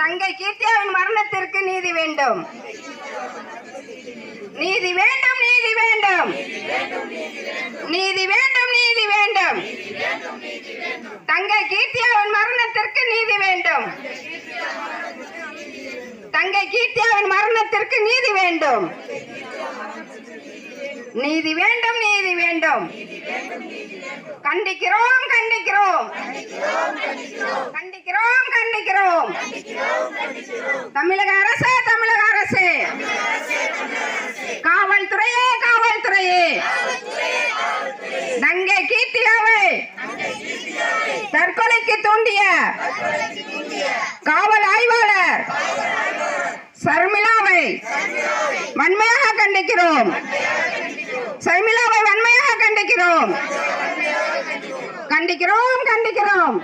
தங்கை கீர்த்தியாவின் மரணத்திற்கு நீதி வேண்டும். நீதி வேண்டும் நீதி வேண்டும். நீதி வேண்டும் நீதி வேண்டும். தங்கை கீர்த்தியாவின் மரணத்திற்கு நீதி வேண்டும். தங்கை கீர்த்தியாவின் மரணத்திற்கு நீதி வேண்டும். நீதி வேண்டும் நீதி வேண்டும். கண்டிக்கிறோம் கண்டிக்கிறோம். கண்டிக்கிறோம் கண்டிக்கிறோம். தமிழக அரசு தமிழக அரசு. காவல்துறையே காவல்துறையே. தங்கை கீர்த்தியாவை. தற்கொலைக்கு தூண்டிய காவல் ஆய்வாளர் சர்மிளாவை வன்மையாக கண்டிக்கிறோம். சர்மிளாவை வன்மையாக கண்டிக்கிறோம். கண்டிக்கிறோம் கண்டிக்கிறோம்.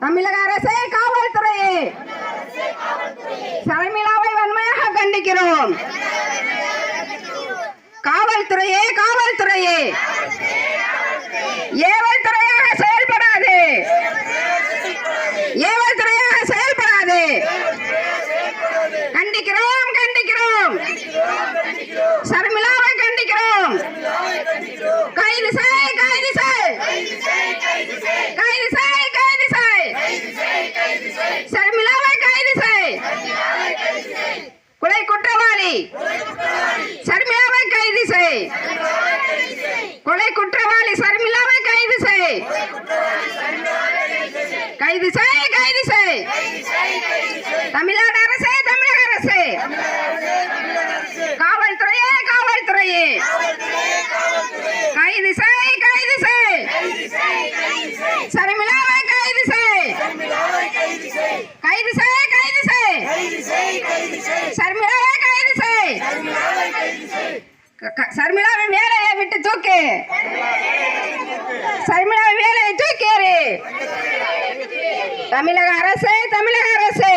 தமிழக அரசே காவல்துறையே சர்மிளாவை வன்மையாக கண்டிக்கிறோம். காவல்துறையே காவல்துறையே. ஏவல் துறையாக செயல்படாது. ஏவல் துறையாக செயல்படாது. கைது செய் கைது செய் தமிழ்நாடு அரசே தமிழக அரசே காவல்துறையே காவல்துறையே கைது செய் கைது செய் சர்மிளாவை கைது செய் கைது செய் கைது செய் சர்மிளாவை கைது செய் க- க- சர்மிளாவை வேலையை விட்டு தூக்கு. சர்மிளாவை வேலையை தூக்கேறு தமிழக அரசு தமிழக அரசு.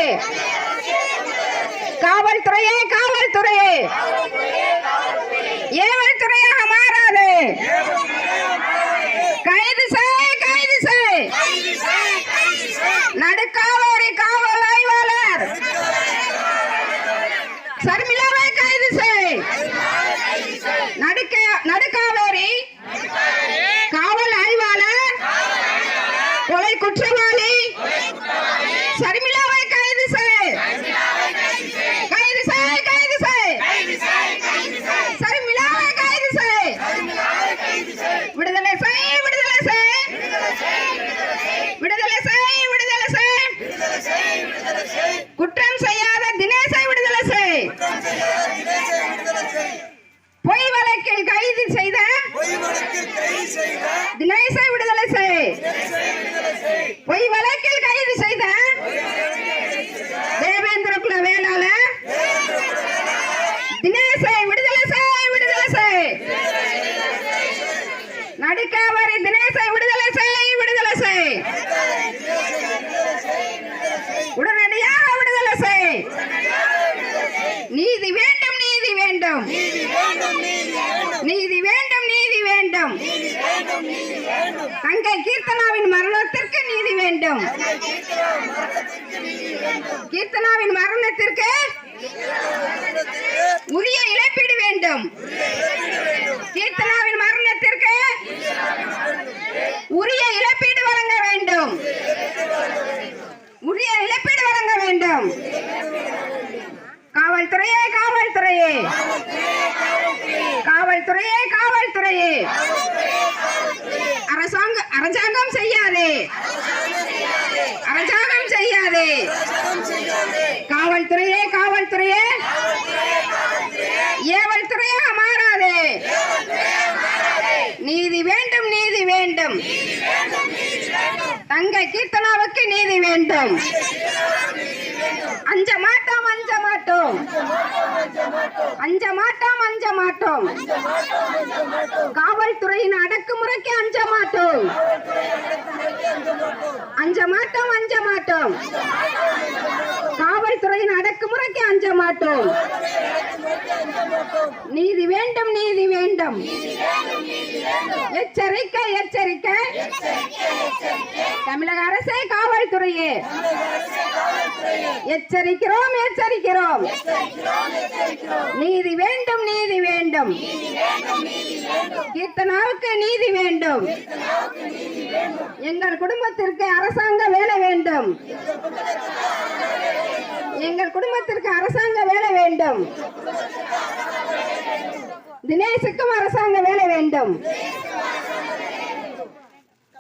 காவல்துறையே காவல்துறையே. తొలగించవాలి సరిమిళ நீதி வேண்டும் நீதி வேண்டும். நீதி வேண்டும் நீதி வேண்டும். தங்கை கீர்த்தனாவின் மரணத்திற்கு நீதி வேண்டும். கீர்த்தனாவின் மரணத்திற்கு உரிய இழப்பீடு வேண்டும். கீர்த்தனாவின் மரணத்திற்கு உரிய இழப்பீடு வழங்க வேண்டும். உரிய இழப்பீடு வழங்க வேண்டும். காவல்துறையே காவல்துறையே. காவல்துறையே காவல்துறையே. அரசாங்க அரசாங்கம் செய்யாதே. அரசாங்கம் செய்யாதே. காவல்துறையே காவல்துறையே. ஏவல் துறையாக மாறாதே. நீதி வேண்டும் நீதி வேண்டும். தங்கை கீர்த்தனாவுக்கு நீதி வேண்டும். அஞ்சமா மாட்டோம். அஞ்ச மாட்டோம் அஞ்ச மாட்டோம். காவல்துறையின் அடக்குமுறைக்கு அஞ்ச மாட்டோம். அஞ்ச மாட்டோம் அஞ்ச மாட்டோம். காவல்துறையின் அடக்குமுறைக்கு அஞ்ச மாட்டோம். நீதி வேண்டும் நீதி வேண்டும். எச்சரிக்கை எச்சரிக்கை. தமிழக அரசே காவல்துறையே. எச்சரிக்கிறோம் எச்சரிக்கிறோம். நீதி வேண்டும் நீதி வேண்டும். கீர்த்தனாவுக்கு நீதி வேண்டும். எங்கள் குடும்பத்திற்கு அரசாங்க வேலை வேண்டும். எங்கள் குடும்பத்திற்கு அரசாங்க வேலை வேண்டும். தினேஷுக்கும் அரசாங்க வேலை வேண்டும்.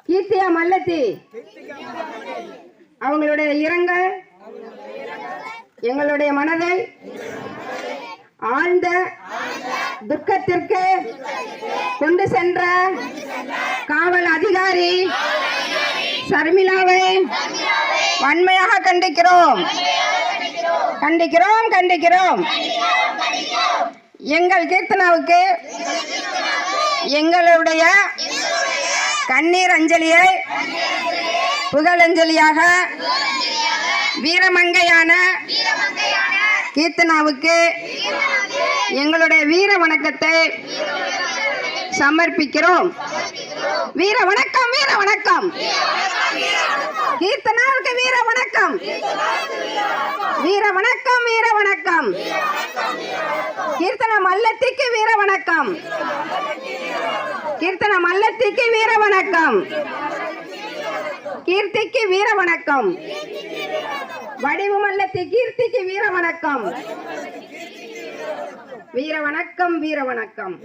கீர்த்தியா மல்லத்தி அவங்களுடைய இரங்கல் எங்களுடைய மனதை ஆழ்ந்த துக்கத்திற்கு கொண்டு சென்ற காவல் அதிகாரி சர்மிளாவை வன்மையாக கண்டிக்கிறோம். கண்டிக்கிறோம் கண்டிக்கிறோம். எங்கள் கீர்த்தனாவுக்கு எங்களுடைய கண்ணீர் அஞ்சலியை புகழஞ்சலியாக வீரமங்கையான கீர்த்தனாவுக்கு எங்களுடைய வீர வணக்கத்தை சமர்ப்பிக்கிறோம். வீர வணக்கம் வீர வணக்கம். கீர்த்தனாவுக்கு வீர வணக்கம். வீர வணக்கம் வீர வணக்கம். கீர்த்தன மல்லத்திக்கு வீர வணக்கம். கீர்த்தன மல்லத்திக்கு வீர வணக்கம். கீர்த்திக்கு வீர வணக்கம். வடிவு மல்லத்தி கீர்த்திக்கு வீர வணக்கம். வீர வணக்கம் வீர வணக்கம்.